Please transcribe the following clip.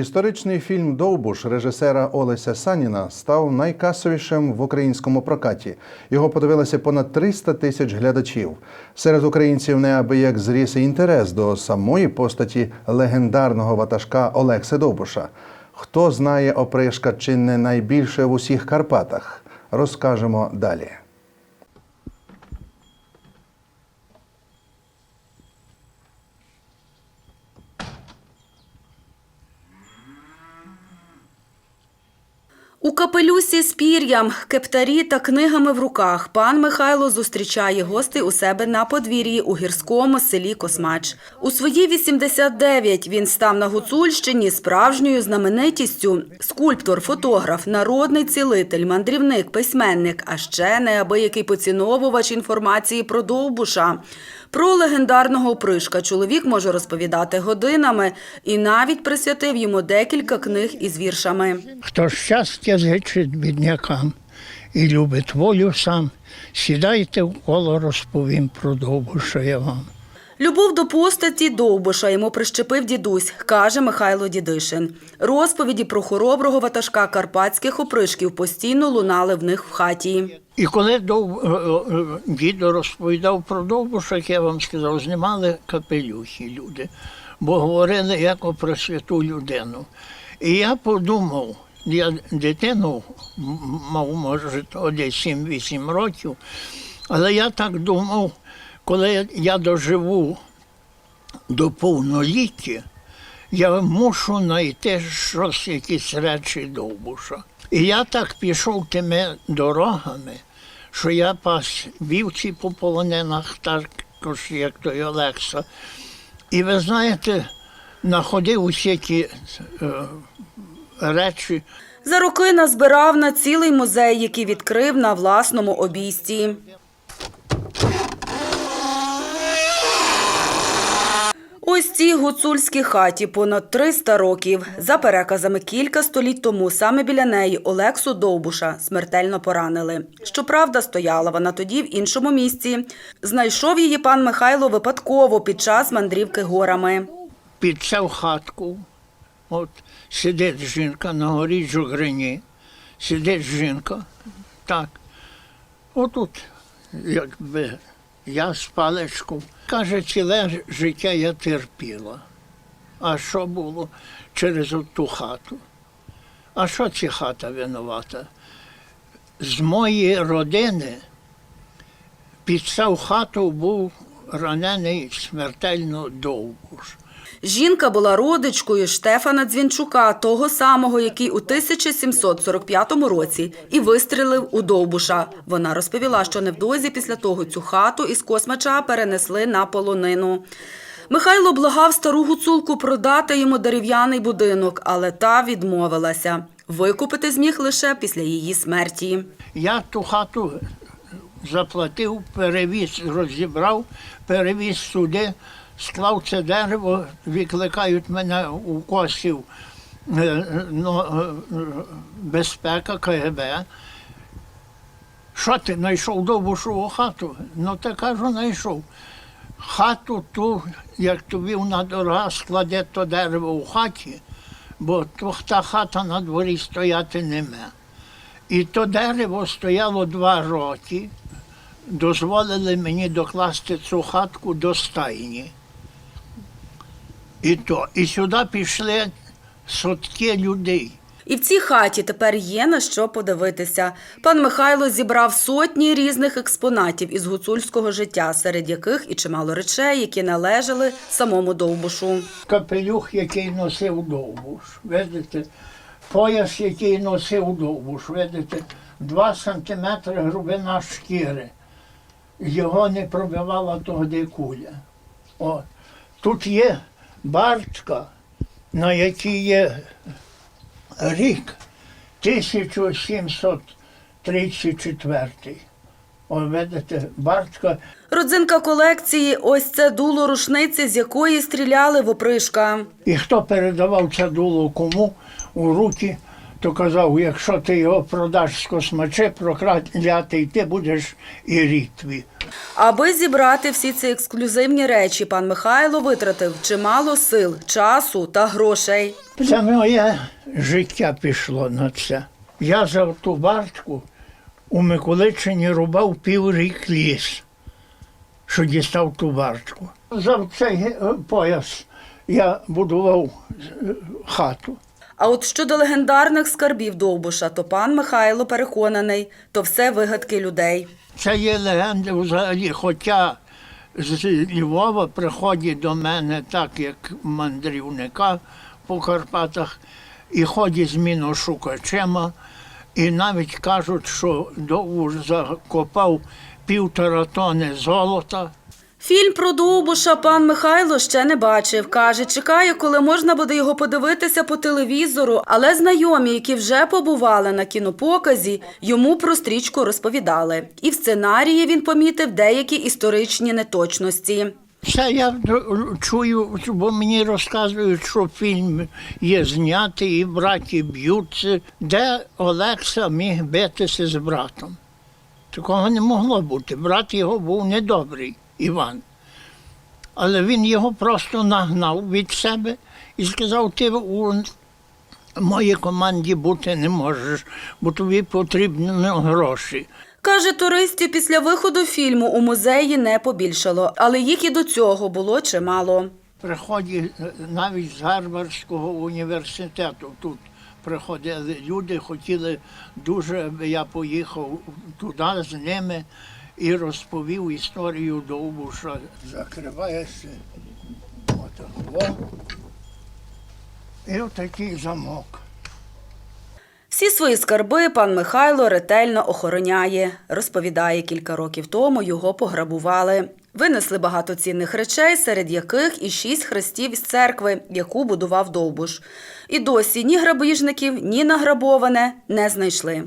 Історичний фільм Довбуш режисера Олеся Саніна став найкасовішим в українському прокаті. Його подивилося понад 300 тисяч глядачів. Серед українців неабияк зріс інтерес до самої постаті легендарного ватажка Олекси Довбуша. Хто знає опришка чи не найбільше в усіх Карпатах? Розкажемо далі. У капелюсі з пір'ям, кептарі та книгами в руках пан Михайло зустрічає гостей у себе на подвір'ї у гірському селі Космач. У свої 89 він став на Гуцульщині справжньою знаменитістю. Скульптор, фотограф, народний цілитель, мандрівник, письменник, а ще неабиякий поціновувач інформації про Довбуша. Про легендарного опришка чоловік може розповідати годинами і навіть присвятив йому декілька книг із віршами. Хто щастя зичить біднякам і любить волю сам, сідайте в коло, розповім про довгу, що я вам. Любов до постаті Довбуша йому прищепив дідусь, каже Михайло Дідишин. Розповіді про хороброго ватажка карпатських опришків постійно лунали в них в хаті. І коли дов... е, е, дідо розповідав про Довбуша, як я вам сказав, знімали капелюхи люди, бо говорили як про святу людину. І я подумав, я дитину мав, може, то десь 7-8 років, але я так думав, коли я доживу до повноліття, я мушу знайти щось, якісь речі Довбуша. І я так пішов тими дорогами, що я пас вівці по полонинах, також як той Олекса. І ви знаєте, знаходив усі ті е, речі. За роки назбирав на цілий музей, який відкрив на власному обійсті. Ось цій гуцульській хаті понад 300 років. За переказами кілька століть тому саме біля неї Олексу Довбуша смертельно поранили. Щоправда, стояла вона тоді в іншому місці. Знайшов її пан Михайло випадково під час мандрівки горами. під цю хатку. От сидить жінка на горі жугрині, сидить жінка. Так. Отут, якби я з паличку. Каже, ціле життя я терпіла. А що було через ту хату? А що ця хата винувата? З моєї родини під цю хату був ранений смертельно довбуш. Жінка була родичкою Штефана Дзвінчука, того самого, який у 1745 році і вистрілив у Довбуша. Вона розповіла, що невдовзі після того цю хату із Космача перенесли на полонину. Михайло благав стару гуцулку продати йому дерев'яний будинок, але та відмовилася. Викупити зміг лише після її смерті. Я ту хату заплатив, перевіз, розібрав, перевіз сюди, склав це дерево, викликають мене у косів е, ну, е, безпека КГБ. Що ти знайшов довбушову хату? Ну, та кажу, знайшов. Хату ту, як тобі вона дорога, складе то дерево у хаті, бо та хата на дворі стояти не ме. І то дерево стояло два роки. Дозволили мені докласти цю хатку до стайні. І то. І сюди пішли сотки людей. І в цій хаті тепер є на що подивитися. Пан Михайло зібрав сотні різних експонатів із гуцульського життя, серед яких і чимало речей, які належали самому Довбушу. Капелюх, який носив довбуш. Видите, пояс, який носив довбуш. Видите, два сантиметри грубина шкіри. Його не пробивала тоді куля. О, тут є бартка, на якій є рік 1734. О, видите, бартка Родзинка колекції ось це дуло рушниці, з якої стріляли в опришка. І хто передавав це дуло кому у руки, то казав, якщо ти його продаш з космаче, проклятий, ти будеш і рітві. Аби зібрати всі ці ексклюзивні речі, пан Михайло витратив чимало сил, часу та грошей. Це моє життя пішло на це. Я за ту вартку у Миколичині рубав піврік ліс, що дістав ту вартку. За цей е, пояс я будував е, хату. А от щодо легендарних скарбів Довбуша, то пан Михайло переконаний, то все вигадки людей. Це є легенда взагалі, хоча з Львова приходять до мене так, як мандрівника по Карпатах, і ходять з міношукачема, і навіть кажуть, що Довбуш закопав півтора тони золота. Фільм про Довбуша пан Михайло ще не бачив. Каже, чекає, коли можна буде його подивитися по телевізору, але знайомі, які вже побували на кінопоказі, йому про стрічку розповідали. І в сценарії він помітив деякі історичні неточності. Це я чую, бо мені розказують, що фільм є знятий, і браті б'ються, де Олекса міг битися з братом. Такого не могло бути. Брат його був недобрий, Іван. Але він його просто нагнав від себе і сказав: ти у моїй команді бути не можеш, бо тобі потрібні гроші. Каже, туристів після виходу фільму у музеї не побільшало, але їх і до цього було чимало. Приходять навіть з Гарвардського університету тут приходили люди, хотіли дуже, аби я поїхав туди з ними і розповів історію Довбуша. Закриваєшся отако. І отакий замок. Всі свої скарби пан Михайло ретельно охороняє. Розповідає, кілька років тому його пограбували. Винесли багато цінних речей, серед яких і шість хрестів із церкви, яку будував Довбуш. І досі ні грабіжників, ні награбоване не знайшли.